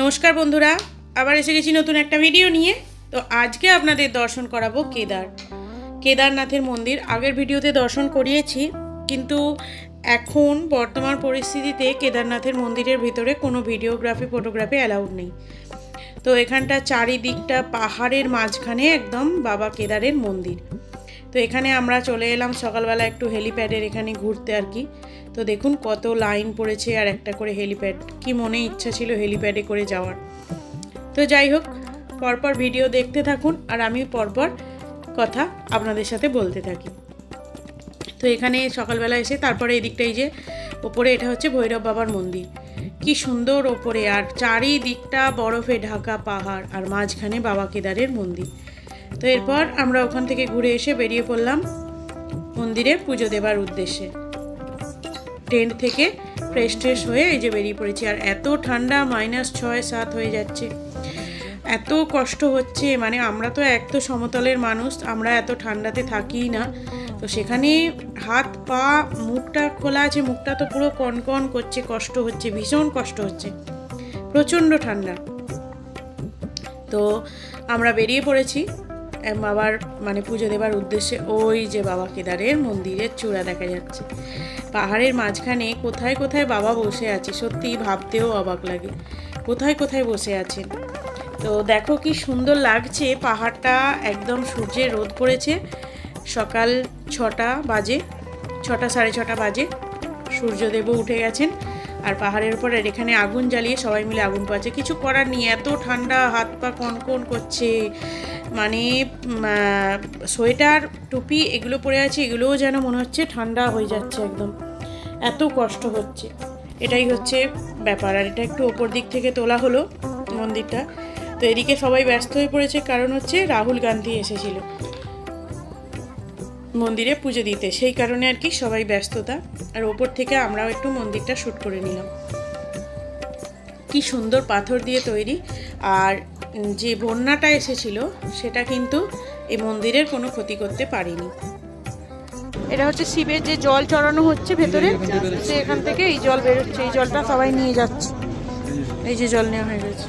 নমস্কার বন্ধুরা, আবার এসে গেছি নতুন একটা ভিডিও নিয়ে। তো আজকে আপনাদের দর্শন করাবো কেদার। কেদারনাথের মন্দির, আগের ভিডিওতে দর্শন করিয়েছি, কিন্তু এখন বর্তমান পরিস্থিতিতে কেদারনাথের মন্দিরের ভিতরে কোনো ভিডিওগ্রাফি ফটোগ্রাফি অ্যালাউড নেই। তো এখানটা চারিদিকটা পাহাড়ের মাঝখানে একদম বাবা কেদারের মন্দির। তো এখানে আমরা চলে এলাম সকালবেলা একটু হেলিপ্যাডের এখানে ঘুরতে আর কি। তো দেখুন কত লাইন পড়েছে আর একটা করে হেলিপ্যাড কি মনে ইচ্ছা ছিল হেলিপ্যাডে করে যাওয়ার। তো যাই হোক, পরপর ভিডিও দেখতে থাকুন আর আমি পরপর কথা আপনাদের সাথে বলতে থাকি। তো এখানে সকালবেলা এসে তারপরে এদিকটাই যে, ওপরে এটা হচ্ছে ভৈরব বাবার মন্দির। কি সুন্দর ওপরে আর চারিদিকটা বরফে ঢাকা পাহাড় আর মাঝখানে বাবা কেদারের মন্দির। তো এরপর আমরা ওখান থেকে ঘুরে এসে বেরিয়ে পড়লাম মন্দিরে পুজো দেবার উদ্দেশ্যে। টেন্ট থেকে ফ্রেশ ট্রেশ হয়ে এই যে বেরিয়ে পড়েছি। আর এত ঠান্ডা মাইনাস ছয়, সাত হয়ে যাচ্ছে। এত কষ্ট হচ্ছে মানে আমরা তো এক তো সমতলের মানুষ, আমরা এত ঠান্ডাতে থাকি না। তো সেখানে হাত, পা, মুখটা খোলা আছে, মুখটা তো পুরো কনকন করছে, কষ্ট হচ্ছে, ভীষণ কষ্ট হচ্ছে। প্রচণ্ড ঠান্ডা। তো আমরা বেরিয়ে পড়েছি। বাবার মানে পুজো দেবার উদ্দেশ্যে ওই যে বাবা কেদারের মন্দিরের চূড়া দেখা যাচ্ছে। পাহাড়ের মাঝখানে কোথায় কোথায় বাবা বসে আছে সত্যি ভাবতেও অবাক লাগে। কোথায় কোথায় বসে আছেন? তো দেখো কি সুন্দর লাগছে, পাহাড়টা একদম সূর্যের রোদ পড়েছে। সকাল ছটা বাজে, ছটা সাড়ে ছটা বাজে, সূর্যদেবও উঠে গেছেন। আর পাহাড়ের উপর এখানে আগুন জ্বালিয়ে সবাই মিলে আগুন পাচ্ছে কিছু করার নেই, এত ঠান্ডা, হাত পা কনকন করছে। মানে সোয়েটার, টুপি এগুলো পরে আছে, এগুলোও যেন মনে হচ্ছে ঠান্ডা হয়ে যাচ্ছে একদম। এত কষ্ট হচ্ছে। এটাই হচ্ছে ব্যাপার। আর এটা একটু ওপর দিক থেকে তোলা হলো মন্দিরটা। তো এদিকে সবাই ব্যস্ত হয়ে পড়েছে, কারণ হচ্ছে রাহুল গান্ধী এসেছিল মন্দিরে পুজো দিতে। সেই কারণে আর কি সবাই ব্যস্ততা। আর ওপর থেকে আমরাও একটু মন্দিরটা শ্যুট করে নিলাম। কি সুন্দর পাথর দিয়ে তৈরি। আর যে বন্যাটা এসেছিল, সেটা কিন্তু এই মন্দিরের কোনো ক্ষতি করতে পারেনি। এটা হচ্ছে শিবের যে জল চড়ানো হচ্ছে ভেতরে, সে এখান থেকে এই জল বেরোচ্ছে, এই জলটা সবাই নিয়ে যাচ্ছে। এই যে জল নেওয়া হয়ে গেছে।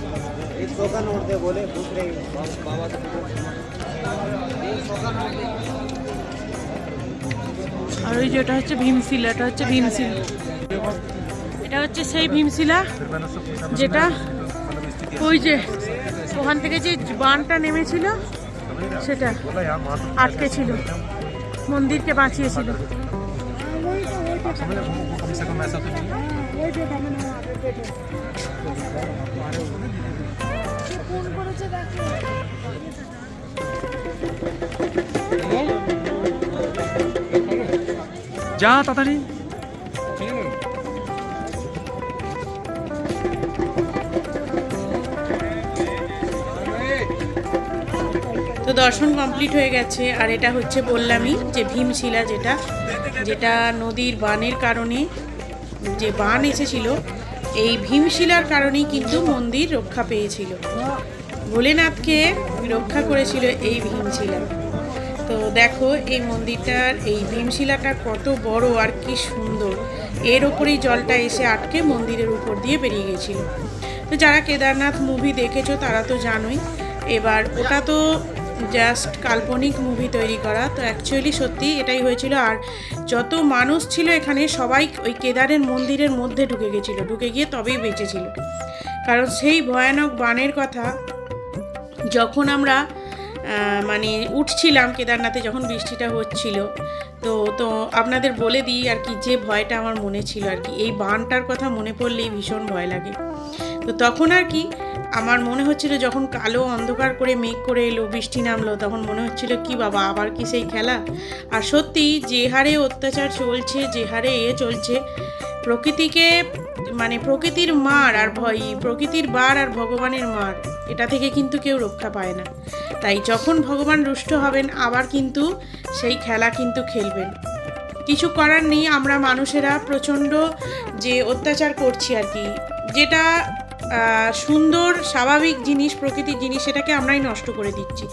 আর ওই যেটা হচ্ছে ভীমশিলা, এটা হচ্ছে ভীমশিলা। এটা হচ্ছে সেই ভীমশিলা, যেটা ওই যে ওখান থেকে যে বানটা নেমেছিল সেটা আটকে ছিল মন্দিরকে বাঁচিয়েছিল। যা তাড়াতাড়ি। দর্শন কমপ্লিট হয়ে গেছে, আর এটা হচ্ছে বললামই যে ভীমশিলা যেটা যেটা নদীর বানের কারণে, যে বান এসেছিল, এই ভীমশিলার কারণেই কিন্তু মন্দির রক্ষা পেয়েছিল। ভোলেনাথকে রক্ষা করেছিল এই ভীমশিলা। তো দেখো, এই মন্দিরটার, এই ভীমশিলাটা কত বড় আর কি সুন্দর। এর ওপরেই জলটা এসে আটকে মন্দিরের উপর দিয়ে বেরিয়ে গেছিল। তো যারা কেদারনাথ মুভি দেখেছ তারা তো জানোই, এবার ওটা তো জাস্ট কাল্পনিক মুভি তৈরি করা। তো অ্যাকচুয়ালি সত্যি এটাই হয়েছিল। আর যত মানুষ ছিল এখানে, সবাই ওই কেদারের মন্দিরের মধ্যে ঢুকে গেছিল। ঢুকে গিয়ে তবেই বেঁচেছিল। কারণ সেই ভয়ানক বানের কথা, যখন আমরা মানে উঠছিলাম কেদারনাথে যখন বৃষ্টিটা হচ্ছিল, তো তো আপনাদের বলে দিই আর কি, যে ভয়টা আমার মনে ছিল আর কি। এই বানটার কথা মনে পড়লেই ভীষণ ভয় লাগে। তো তখন আর কি আমার মনে হচ্ছিল যখন কালো অন্ধকার করে মেঘ করে এলো, বৃষ্টি নামলো, তখন মনে হচ্ছিল কি বাবা, আবার কি সেই খেলা? আর সত্যি, যে হারে অত্যাচার চলছে, যে হারে এ চলছে, প্রকৃতিকে মানে প্রকৃতির মার আর ভয়, প্রকৃতির বার আর ভগবানের মার, এটা থেকে কিন্তু কেউ রক্ষা পায় না। তাই যখন ভগবান রুষ্ট হবেন, আবার কিন্তু সেই খেলা কিন্তু খেলবেন। কিছু করার নেই, আমরা মানুষেরা প্রচণ্ড যে অত্যাচার করছি আর কি, যেটা সুন্দর, স্বাভাবিক জিনিস, প্রকৃতির জিনিস, সেটাকে আমরাই নষ্ট করে দিচ্ছি।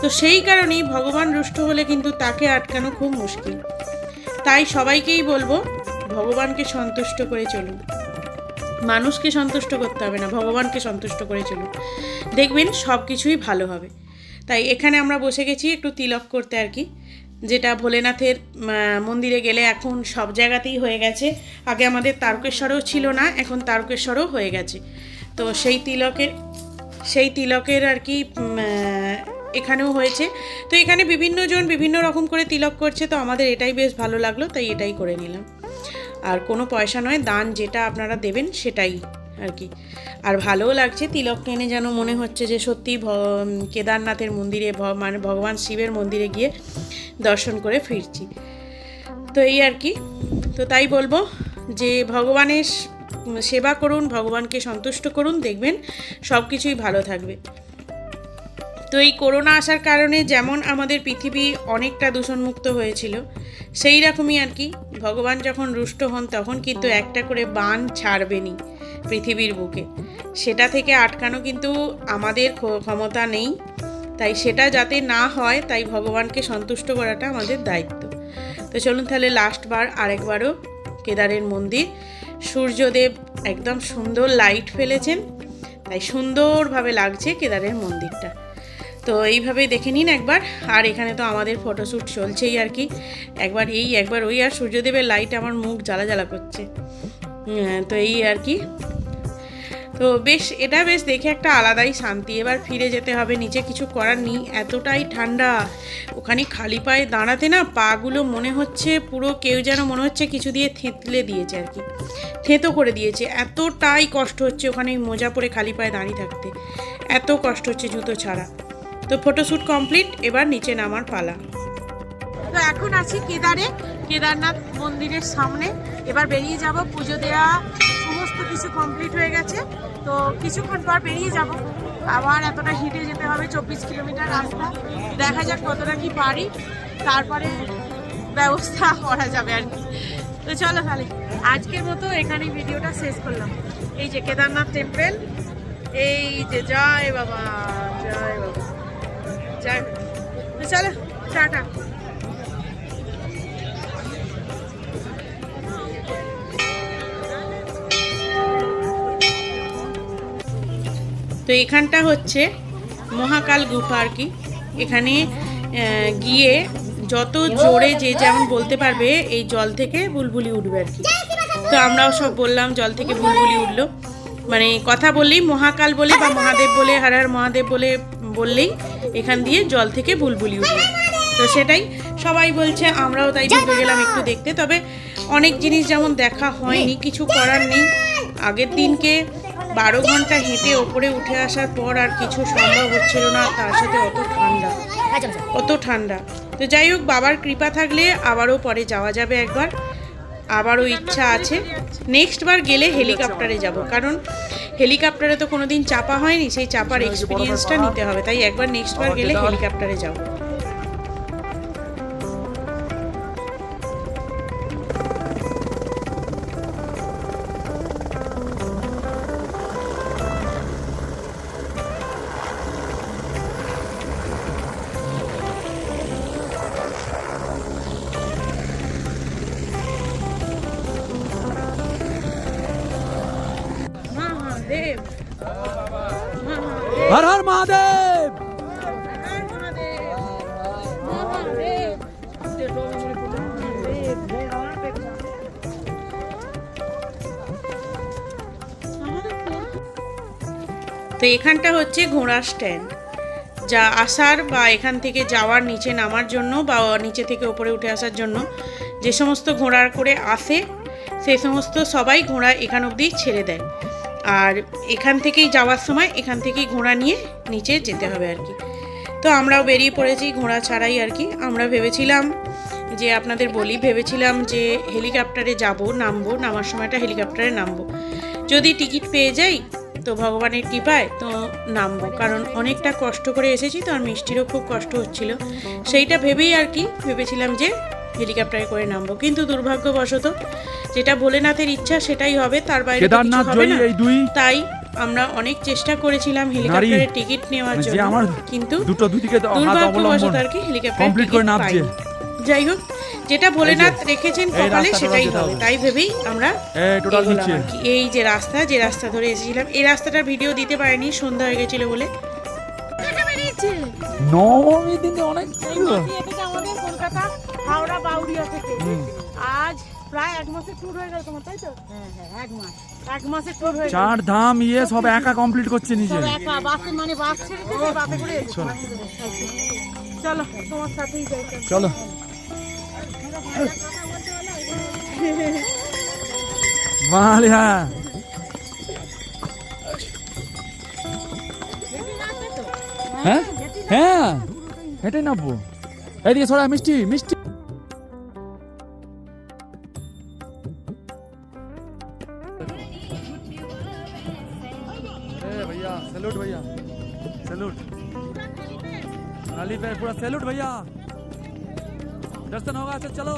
তো সেই কারণেই ভগবান রুষ্ট হলে কিন্তু তাকে আটকানো খুব মুশকিল। তাই সবাইকেই বলব, ভগবানকে সন্তুষ্ট করে চলুন। মানুষকে সন্তুষ্ট করতে হবে না, ভগবানকে সন্তুষ্ট করে চলুন। দেখবেন সব কিছুই ভালো হবে। তাই এখানে আমরা বসে গেছি একটু তিলক করতে আর কি, যেটা ভোলেনাথের মন্দিরে গেলে এখন সব জায়গাতেই হয়ে গেছে। আগে আমাদের তারকেশ্বরেও ছিল না, এখন তারকেশ্বরও হয়ে গেছে। তো সেই তিলকের সেই তিলকের আর কি এখানেও হয়েছে। তো এখানে বিভিন্ন জন বিভিন্ন রকম করে তিলক করছে, তো আমাদের এটাই বেশ ভালো লাগল, তাই এটাই করে নিলাম। আর কোনো পয়সা নয়, দান যেটা আপনারা দেবেন সেটাই আর কি। আর ভালোও লাগছে তিলক টেনে যেন মনে হচ্ছে যে সত্যি কেদারনাথের মন্দিরে মানে ভগবান শিবের মন্দিরে গিয়ে দর্শন করে ফিরছি। তো এই আর কি, তো তাই বলব যে ভগবানের সেবা করুন, ভগবানকে সন্তুষ্ট করুন, দেখবেন সব কিছুই ভালো থাকবে। তো এই করোনা আসার কারণে যেমন আমাদের পৃথিবী অনেকটা দূষণমুক্ত হয়েছিল, সেই রকমই আর কি। ভগবান যখন রুষ্ট হন, তখন কিন্তু একটা করে বান ছাড়বেনই পৃথিবীর বুকে। সেটা থেকে আটকানো কিন্তু আমাদের ক্ষমতা নেই। তাই সেটা যাতে না হয়, তাই ভগবানকে সন্তুষ্ট করাটা আমাদের দায়িত্ব। তো চলুন তাহলে লাস্টবার আরেকবারও কেদারের মন্দির সূর্যদেব একদম সুন্দর লাইট ফেলেছেন, তাই সুন্দরভাবে লাগছে কেদারের মন্দিরটা। তো এইভাবে দেখে নিন একবার, আর এখানে তো আমাদের ফটোশ্যুট চলছেই আর কি। একবার এই, একবার ওই, আর সূর্যদেবের লাইট আমার মুখ জ্বালা জ্বালা করছে তো এই আর কি। তো বেশ, এটা বেশ দেখে একটা আলাদাই শান্তি। এবার ফিরে যেতে হবে, নিচে কিছু করার নেই, এতটাই ঠান্ডা। ওখানে খালি পায়ে দাঁড়াতে না পাগুলো মনে হচ্ছে পুরো কেউ যেন মনে হচ্ছে কিছু দিয়ে থেঁতলে দিয়েছে আর কি। থেঁতো করে দিয়েছে, এতটাই কষ্ট হচ্ছে ওখানে মোজা পরে খালি পায়ে দাঁড়িয়ে থাকতে। এত কষ্ট হচ্ছে জুতো ছাড়া। তো ফটোশ্যুট কমপ্লিট, এবার নিচে নামার পালা। তো এখন আছি কেদারে, কেদারনাথ মন্দিরের সামনে। এবার বেরিয়ে যাব পুজো দেওয়া সমস্ত কিছু কমপ্লিট হয়ে গেছে। তো কিছুক্ষণ পর বেরিয়ে যাব। আবার এতটা হেঁটে যেতে হবে, চব্বিশ কিলোমিটার রাস্তা। দেখা যাক কতটা কি পারি। তারপরে ব্যবস্থা করা যাবে আর কি। তো চলো তাহলে, আজকের মতো এখানে ভিডিওটা শেষ করলাম। এই যে কেদারনাথ টেম্পেল এই যে জয় বাবা জয় বাবা, জয় তো চলো, টাটা। তো এখানটা হচ্ছে মহাকাল গুফা আর কি। এখানে গিয়ে যত জোরে যে যেমন বলতে পারবে, এই জল থেকে বুলবুলি উঠবে আর কি। তো আমরাও সব বললাম, জল থেকে বুলবুলি উঠল। মানে কথা বললেই মহাকাল বলে বা মহাদেব বলে, হার হার মহাদেব বলে, বললেই এখান দিয়ে জল থেকে বুলবুলি উঠবে তো সেটাই সবাই বলছে, আমরাও তাই ঢুকে গেলাম একটু দেখতে। তবে অনেক জিনিস যেমন দেখা হয়নি, কিছু করার নেই। আগের দিনকে বারো ঘণ্টা হেঁটে ওপরে উঠে আসার পর আর কিছু সম্ভব হচ্ছিল না তার সাথে অত ঠান্ডা। অত ঠান্ডা। তো যাই হোক বাবার কৃপা থাকলে আবারও পরে যাওয়া যাবে একবার। আবারও ইচ্ছা আছে। নেক্সট বার গেলে হেলিকপ্টারে যাব। কারণ হেলিকপ্টারে তো কোনোদিন চাপা হয়নি সেই চাপার এক্সপিরিয়েন্সটা নিতে হবে। তাই একবার নেক্সট বার গেলে হেলিকপ্টারে যাব। হর হর মহাদেব। তো এখানটা হচ্ছে ঘোড়া স্ট্যান্ড যা আসার বা এখান থেকে যাওয়ার নিচে নামার জন্য বা নিচে থেকে উপরে উঠে আসার জন্য যে সমস্ত ঘোড়ার করে আসে, সে সমস্ত সবাই ঘোড়া এখান অবধি ছেড়ে দেয়। আর এখান থেকেই যাওয়ার সময় এখান থেকেই ঘোড়া নিয়ে নিচে যেতে হবে আর কি। তো আমরাও বেরিয়ে পড়েছি ঘোড়া ছাড়াই আর কি। আমরা ভেবেছিলাম যে আপনাদের বলি, ভেবেছিলাম যে হেলিকপ্টারে যাব, নামবো, নামার সময়টা হেলিকপ্টারে নামবো। যদি টিকিট পেয়ে যাই তো ভগবানের কৃপায় তো নামবো। কারণ অনেকটা কষ্ট করে এসেছি তো আর মিষ্টিরও খুব কষ্ট হচ্ছিল। সেইটা ভেবেই আর কি, ভেবেছিলাম যে হেলিকপ্টারে করে নামবো। কিন্তু দুর্ভাগ্যবশত যেটা ভোলেনাথের ইচ্ছা সেটাই হবে তার বাইরে কিছু হবে না। তাই আমরা অনেক চেষ্টা করেছিলাম হেলিকপ্টারের টিকিট নেওয়ার মানে জন্য কিন্তু দুটো দুদিকে দুর্ভাগ্যবশত আর কি হেলিকপ্টার কমপ্লিট করে নামছে যাই হোক যেটা ভোলেনাথ রেখেছেন কপালে সেটাই হবে। তাই ভেবেই আমরা এই যে রাস্তা যে রাস্তা ধরে এসেছিলাম এই রাস্তাটার ভিডিও দিতে পারিনি সন্ধ্যা হয়ে গেছিল বলে। নবমী দিনে অনেক আমাদের কলকাতা হাওড়া বাউরিয়া থেকে। আজ প্রায় এক মাসের ট্যুর হয়ে গেল তোমার তাই তো? হ্যাঁ হ্যাঁ এক মাস। এক মাসের ট্যুর হয়ে চার ধাম ইয়ে সব একা কমপ্লিট করছে নিজে। একা বাসে মানে বাস ছেড়ে বাসে করে চলো। তোমার সাথেই যাই। চলো। চলো মালিয়া হ্যাঁ? হ্যাঁ এটাই নামবো। এইদিকে ছড়া মিষ্টি মিষ্টি। सैल्यूट भैया। दर्शन होगा, चलो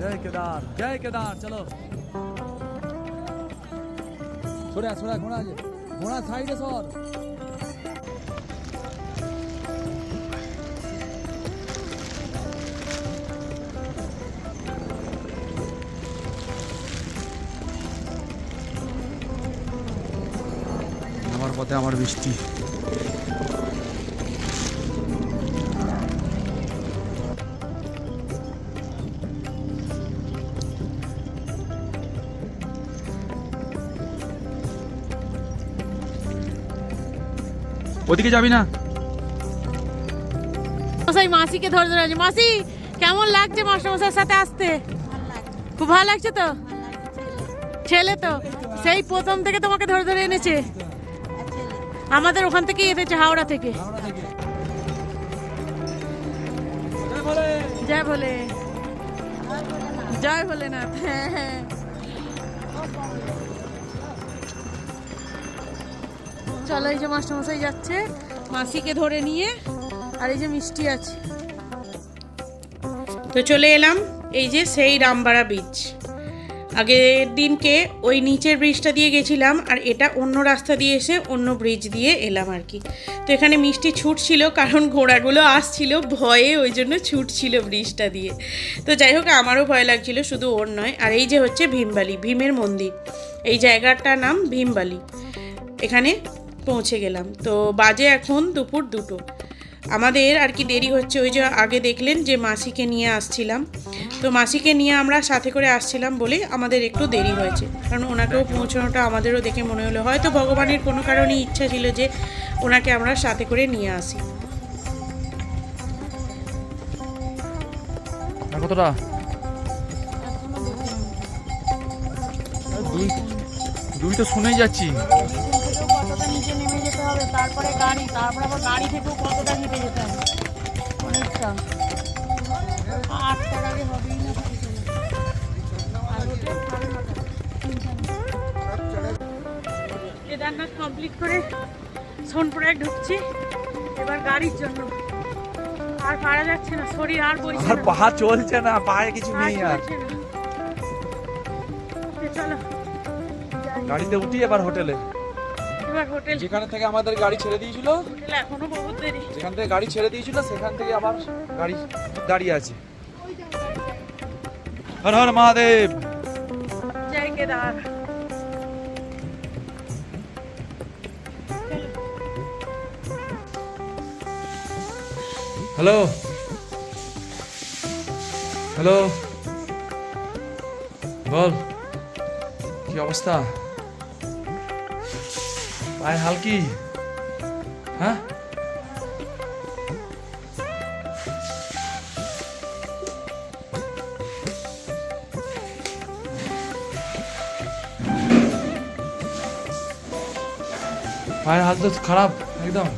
जय केदार जय केदार, चलो। छोड़ा छोड़ा घोड़ा घोड़ा साइड है सर। পথে আমার বৃষ্টি। ওদিকে যাবি না? মশাই, মাসিকে ধরে ধরে আছে। মাসি, কেমন লাগছে মাস্টারমশাইয়ের সাথে আসতে? খুব ভালো লাগছে তো? ছেলে তো, সেই প্রথম থেকে তোমাকে ধরে ধরে এনেছে। আমাদের ওখান থেকেই এসেছে, হাওড়া থেকে। জয় বলে জয় ভোলেনাথ হ্যাঁ হ্যাঁ। চলো, এই যে মাস্টারমশাই যাচ্ছে, মাসিকে ধরে নিয়ে, আর এই যে মিষ্টি আছে। তো চলে এলাম, এই যে সেই রামবাড়া বীচ আগের দিনকে ওই নিচের ব্রিজটা দিয়ে গেছিলাম, আর এটা অন্য রাস্তা দিয়ে এসে অন্য ব্রিজ দিয়ে এলাম আর কি। তো এখানে মিষ্টি ছুটছিল, কারণ ঘোড়াগুলো আসছিল, ভয়ে ওই জন্য ছুটছিল ব্রিজটা দিয়ে। তো যাই হোক, আমারও ভয় লাগছিল, শুধু ওর নয়। আর এই যে হচ্ছে ভীমবালি, ভীমের মন্দির। এই জায়গাটার নাম ভীমবালি। এখানে পৌঁছে গেলাম। তো বাজে এখন দুপুর দুটো। আমাদের আর কি দেরি হচ্ছে ওই যে আগে দেখলেন যে মাসিকে নিয়ে আসছিলাম। তো মাসিকে নিয়ে আমরা সাথে করে আসছিলাম বলে আমাদের একটু দেরি হয়েছে। কারণ ওনাকেও পৌঁছানোটা আমাদেরও দেখে মনে হলো। হয়তো ভগবানের কোনো কারণে ইচ্ছা ছিল যে ওনাকে আমরা সাথে করে নিয়ে আসি। কতটা? দুই দুই তো শুনেই যাচ্ছি। কতটা নিচে নেমে যেতে হবে তারপরে গাড়ি তারপরে আবার গাড়ি থেকেও কতটা হেঁটে যেতে হবে? অনেকটা। আটটার আগে হবেই না। কেদারনাথ কমপ্লিট করে সোনপুরে ঢুকছি এবার গাড়ির জন্য। আর পারা যাচ্ছে না শরীর আর বইছে আর পা চলছে না পায়ে কিছু নেই আর। চলো। গাড়িতে উঠি এবার হোটেলে। হোটেল। যেখানে থেকে আমাদের গাড়ি ছেড়ে দিয়েছিল হোটেল এখনও বহুত দেরি যেখান থেকে গাড়ি ছেড়ে দিয়েছিল সেখান থেকে আবার গাড়ি দাঁড়িয়ে আছে। হর হর মহাদেব। জয় কেদার। হ্যালো। হ্যালো। বল কি অবস্থা? পায়ে হালকি হ্যাঁ? পায়ের হাল তো খারাপ একদম।